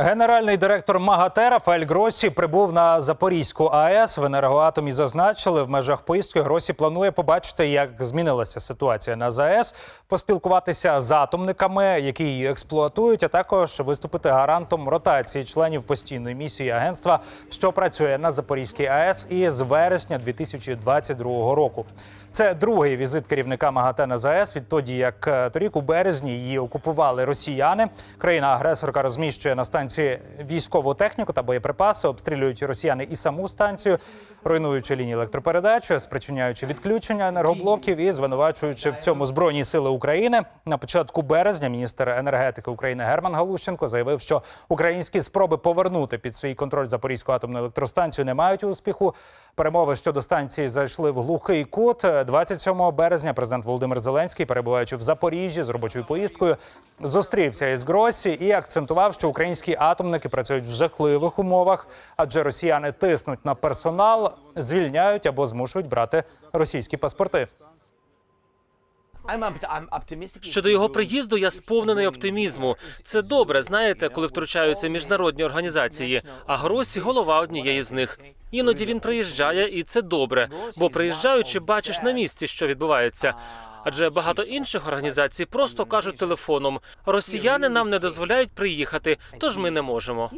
Генеральний директор МАГАТЕ Рафаель Гросі прибув на Запорізьку АЕС. В енергоатомі зазначили, в межах поїздки Гросі планує побачити, як змінилася ситуація на ЗАЕС, поспілкуватися з атомниками, які її експлуатують, а також виступити гарантом ротації членів постійної місії агентства, що працює на Запорізькій АЕС із вересня 2022 року. Це другий візит керівника МАГАТЕ на ЗАЕС відтоді, як е, торік у березні її окупували росіяни. Країна-агресорка розміщує на станції військову техніку та боєприпаси, обстрілюють росіяни і саму станцію, руйнуючи лінії електропередачі, спричиняючи відключення енергоблоків і звинувачуючи в цьому збройні сили України. На початку березня міністр енергетики України Герман Галущенко заявив, що українські спроби повернути під свій контроль Запорізьку атомну електростанцію не мають успіху. Перемови щодо станції зайшли в глухий кут. 27 березня президент Володимир Зеленський, перебуваючи в Запоріжжі з робочою поїздкою, зустрівся із Гросі і акцентував, що українські атомники працюють в жахливих умовах, адже росіяни тиснуть на персонал, звільняють або змушують брати російські паспорти. Щодо його приїзду, я сповнений оптимізму. Це добре, знаєте, коли втручаються міжнародні організації. А Гросі голова однієї з них. Іноді він приїжджає, і це добре. Бо приїжджаючи, бачиш на місці, що відбувається. Адже багато інших організацій просто кажуть телефоном: росіяни нам не дозволяють приїхати, тож ми не можемо.